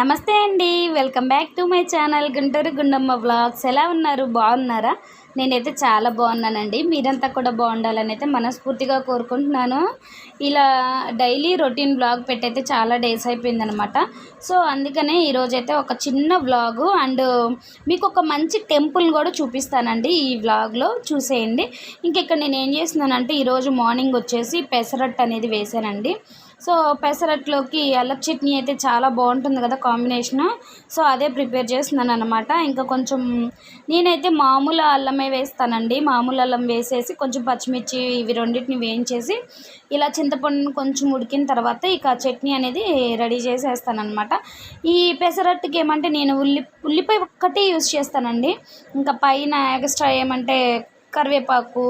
నమస్తే అండి. Welcome back to my channel Guntur Gundamma blogs ఎలా ఉన్నారు? బాగున్నారా? నేనైతే చాలా బాగున్నానండి. మీరంతా కూడా బాగుండాలని అయితే మనస్ఫూర్తిగా కోరుకుంటున్నాను. ఇలా డైలీ రొటీన్ బ్లాగ్ పెట్టయితే చాలా డేస్ అయిపోయిందనమాట. సో అందుకనే ఈరోజైతే ఒక చిన్న బ్లాగు అండ్ మీకు ఒక మంచి టెంపుల్ కూడా చూపిస్తానండి ఈ బ్లాగ్లో చూసేయండి. ఇంక ఇక్కడ నేను ఏం చేస్తున్నానంటే ఈరోజు మార్నింగ్ వచ్చేసి పెసరట్టు అనేది వేసానండి సో పెసరట్లోకి అల్లం చట్నీ అయితే చాలా బాగుంటుంది కదా కాంబినేషన్. సో అదే ప్రిపేర్ చేస్తున్నాను అనమాట ఇంకా కొంచెం నేనైతే మామూలు అల్లమే వేస్తానండి. మామూలు అల్లం వేసేసి కొంచెం పచ్చిమిర్చి ఇవి రెండింటిని వేయించేసి ఇలా చింతపండును కొంచెం ఉడికిన తర్వాత ఇక చట్నీ అనేది రెడీ చేసేస్తాను అనమాట ఈ పెసరట్టుకి ఏమంటే నేను ఉల్లి ఉల్లిపాయ ఒక్కటే యూస్ చేస్తానండి. ఇంకా పైన ఎక్స్ట్రా ఏమంటే కరివేపాకు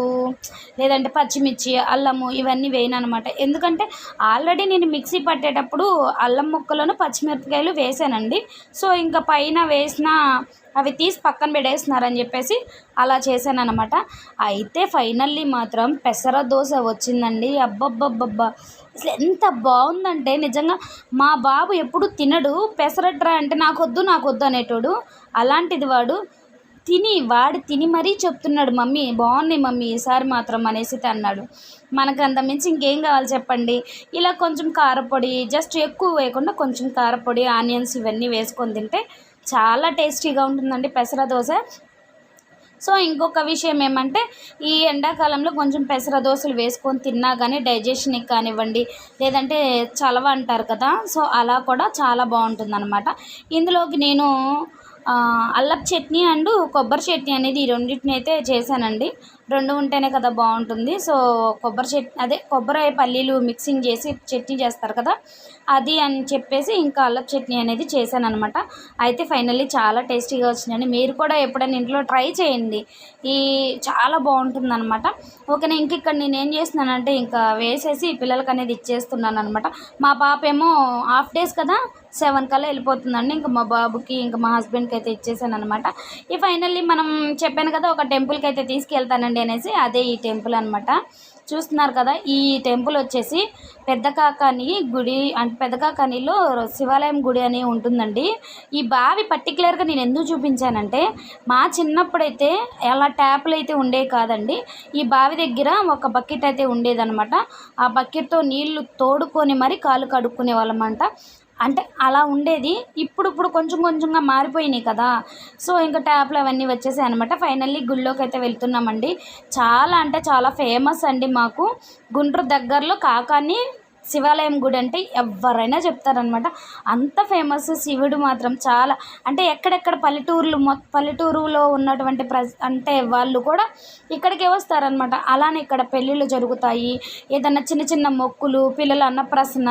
లేదంటే పచ్చిమిర్చి అల్లము ఇవన్నీ వేయను అనమాట ఎందుకంటే ఆల్రెడీ నేను మిక్సీ పట్టేటప్పుడు అల్లం ముక్కలను పచ్చిమిరపకాయలు వేసానండి. సో ఇంకా పైన వేసిన అవి తీసి పక్కన పెట్టేస్తున్నారని చెప్పేసి అలా చేశాను అనమాట అయితే ఫైనల్లీ మాత్రం పెసర దోశ వచ్చిందండి. అబ్బబ్బబ్బబ్బా! అసలు ఎంత బాగుందంటే నిజంగా మా బాబు ఎప్పుడు తినడు. పెసరట్రా అంటే నాకొద్దు నాకొద్దు అనేటోడు. అలాంటిది వాడు తిని వాడు తిని మరీ చెప్తున్నాడు మమ్మీ బాగున్నాయి మమ్మీ ఈసారి మాత్రం అనేసి అన్నాడు. మనకు అంత మించి ఇంకేం కావాలి చెప్పండి? ఇలా కొంచెం కారపొడి జస్ట్ ఎక్కువ వేయకుండా కొంచెం కారపొడి ఆనియన్స్ ఇవన్నీ వేసుకొని తింటే చాలా టేస్టీగా ఉంటుందండి పెసర దోశ. సో ఇంకొక విషయం ఏమంటే ఈ ఎండాకాలంలో కొంచెం పెసర దోశలు వేసుకొని తిన్నా కానీ డైజెషన్కి కానివ్వండి లేదంటే చలవ అంటారు కదా సో అలా కూడా చాలా బాగుంటుంది అనమాట ఇందులోకి నేను అల్లపు చట్నీ అండ్ కొబ్బరి చట్నీ అనేది ఈ రెండింటిని అయితే చేశానండి. రెండు ఉంటేనే కదా బాగుంటుంది. సో కొబ్బరి చెట్ అదే కొబ్బరి పల్లీలు మిక్సింగ్ చేసి చట్నీ చేస్తారు కదా అది అని చెప్పేసి ఇంకా అల్లపు చట్నీ అనేది చేశాను అనమాట అయితే ఫైనల్లీ చాలా టేస్టీగా వచ్చిందండి. మీరు కూడా ఎప్పుడైనా ఇంట్లో ట్రై చేయండి. ఈ చాలా బాగుంటుంది అనమాట నేను ఇంక ఇక్కడ నేను ఏం చేస్తున్నానంటే ఇంకా వేసేసి పిల్లలకి అనేది ఇచ్చేస్తున్నాను అనమాట మా పాప ఏమో హాఫ్ డేస్ కదా సెవెన్ కల్లా వెళ్ళిపోతుందండి. ఇంకా మా బాబుకి ఇంకా మా హస్బెండ్కి అయితే ఇచ్చేసాను అనమాట ఈ ఫైనల్లీ మనం చెప్పాను కదా ఒక టెంపుల్కి అయితే తీసుకెళ్తానండి. అనేసి అదే ఈ టెంపుల్ అనమాట చూస్తున్నారు కదా ఈ టెంపుల్ వచ్చేసి పెద్ద కాకాని గుడి అంటే పెద్ద కాకానిలో శివాలయం గుడి అని ఉంటుందండి. ఈ బావి పర్టికులర్గా నేను ఎందుకు చూపించానంటే మా చిన్నప్పుడైతే ఎలా ట్యాప్లు అయితే ఉండేవి కాదండి. ఈ బావి దగ్గర ఒక బకెట్ అయితే ఉండేదనమాట ఆ బకెట్తో నీళ్ళు తోడుకొని మరి కాలు కడుక్కునే వాళ్ళమంట. అంటే అలా ఉండేది. ఇప్పుడు ఇప్పుడు కొంచెం కొంచెంగా మారిపోయినాయి కదా. సో ఇంకా ట్యాప్లు అవన్నీ వచ్చేసాయి అనమాట ఫైనల్లీ గుళ్ళోకి అయితే వెళ్తున్నామండి. చాలా అంటే చాలా ఫేమస్ అండి మాకు. గుంటూరు దగ్గరలో కాకాని శివాలయం గుడి అంటే ఎవరైనా చెప్తారనమాట అంత ఫేమస్ శివుడు మాత్రం చాలా అంటే ఎక్కడెక్కడ పల్లెటూర్లు మొ పల్లెటూరులో ఉన్నటువంటి ప్ర అంటే వాళ్ళు కూడా ఇక్కడికే వస్తారనమాట అలానే ఇక్కడ పెళ్ళిళ్ళు జరుగుతాయి. ఏదన్నా చిన్న చిన్న మొక్కులు పిల్లల అన్నప్రసన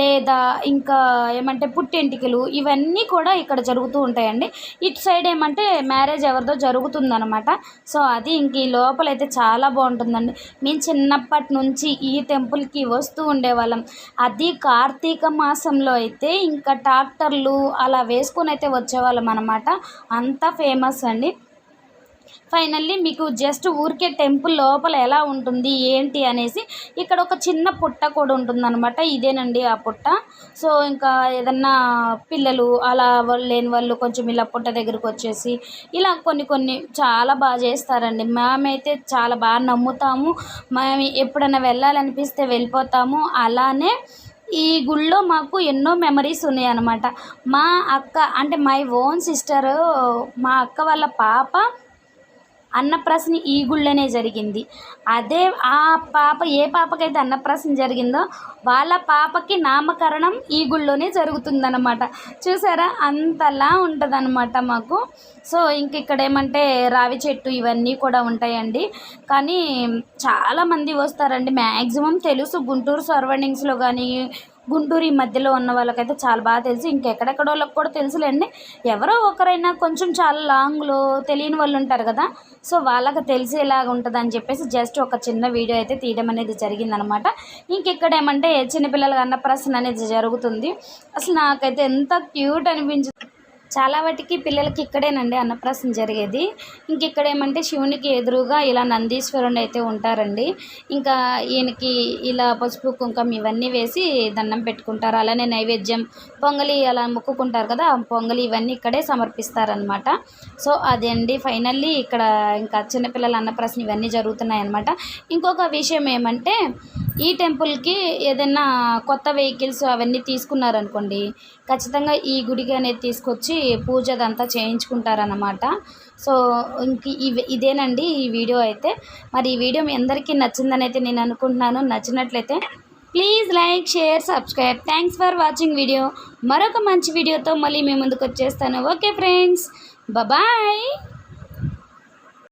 లేదా ఇంకా ఏమంటే పుట్టింటికలు ఇవన్నీ కూడా ఇక్కడ జరుగుతూ ఉంటాయండి. ఇటు సైడ్ ఏమంటే మ్యారేజ్ ఎవరిదో జరుగుతుందనమాట సో అది ఇంక ఈ లోపలైతే చాలా బాగుంటుందండి. మేము చిన్నప్పటి నుంచి ఈ టెంపుల్కి వస్తూ ఉండేవారు వాళ్ళం అది కార్తీక మాసంలో అయితే ఇంకా ట్రాక్టర్లు అలా వేసుకొని అయితే వచ్చేవాళ్ళం అనమాట అంత ఫేమస్ అండి. ఫైనల్లీ మీకు జస్ట్ ఊరికే టెంపుల్ లోపల ఎలా ఉంటుంది ఏంటి అనేసి ఇక్కడ ఒక చిన్న పుట్ట కూడా ఉంటుందన్నమాట. ఇదేనండి ఆ పుట్ట. సో ఇంకా ఏదన్నా పిల్లలు అలా లేని వాళ్ళు కొంచెం ఇలా పుట్ట దగ్గరకు వచ్చేసి ఇలా కొన్ని కొన్ని చాలా బాగా చేస్తారండి. మేమైతే చాలా బాగా నమ్ముతాము. మేము ఎప్పుడైనా వెళ్ళాలనిపిస్తే వెళ్ళిపోతాము. అలానే ఈ గుళ్ళో మాకు ఎన్నో మెమరీస్ ఉన్నాయి మా అక్క అంటే మై ఓన్ సిస్టరు మా అక్క వాళ్ళ పాప అన్నప్రాసన ఈ గుళ్ళోనే జరిగింది. అదే ఆ పాప ఏ పాపకైతే అన్నప్రాసన జరిగిందో వాళ్ళ పాపకి నామకరణం ఈ గుళ్ళోనే జరుగుతుందన్నమాట. చూసారా? అంతలా ఉంటుందన్నమాట మాకు. సో ఇంక ఇక్కడ ఏమంటే రావి చెట్టు ఇవన్నీ కూడా ఉంటాయండి. కానీ చాలామంది వస్తారండి. మ్యాక్సిమం తెలుసు గుంటూరు సరౌండింగ్స్లో కానీ గుంటూరు ఈ మధ్యలో ఉన్న వాళ్ళకైతే చాలా బాగా తెలుసు. ఇంకెక్కడెక్కడ వాళ్ళకి కూడా తెలుసులేండి. ఎవరో ఒకరైనా కొంచెం చాలా లాంగ్లో తెలియని వాళ్ళు ఉంటారు కదా. సో వాళ్ళకి తెలిసేలాగా ఉంటుంది అని చెప్పేసి జస్ట్ ఒక చిన్న వీడియో అయితే తీయడం అనేది జరిగిందనమాట. ఇంకెక్కడ ఏమంటే చిన్నపిల్లల అన్నప్రాసన అనేది జరుగుతుంది. అసలు నాకైతే ఎంత క్యూట్ అనిపించింది. చాలా వాటికి పిల్లలకి ఇక్కడేనండి అన్నప్రాసన జరిగేది. ఇంక ఇక్కడ ఏమంటే శివునికి ఎదురుగా ఇలా నందీశ్వరుని అయితే ఉంటారండి. ఇంకా ఈయనకి ఇలా పసుపు కుంకం ఇవన్నీ వేసి దండం పెట్టుకుంటారు. అలానే నైవేద్యం పొంగలి అలా మొక్కుకుంటారు కదా పొంగలి ఇవన్నీ ఇక్కడే సమర్పిస్తారనమాట సో అదే అండి ఫైనల్లీ ఇక్కడ ఇంకా చిన్నపిల్లల అన్నప్రాసన ఇవన్నీ జరుగుతున్నాయి అనమాట ఇంకొక విషయం ఏమంటే ఈ టెంపుల్కి ఏదైనా కొత్త వెహికల్స్ అవన్నీ తీసుకున్నారనుకోండి ఖచ్చితంగా ఈ గుడికి అనేది తీసుకొచ్చి పూజ అదంతా చేయించుకుంటారన్నమాట. సో ఇంక ఇవి ఇదేనండి ఈ వీడియో అయితే. మరి ఈ వీడియో మీ అందరికీ నచ్చిందని అయితే నేను అనుకుంటున్నాను. నచ్చినట్లయితే please like share subscribe. Thanks for watching video. మరొక మంచి వీడియోతో మళ్ళీ మీ ముందుకు వచ్చేస్తాను. Okay friends. బాయ్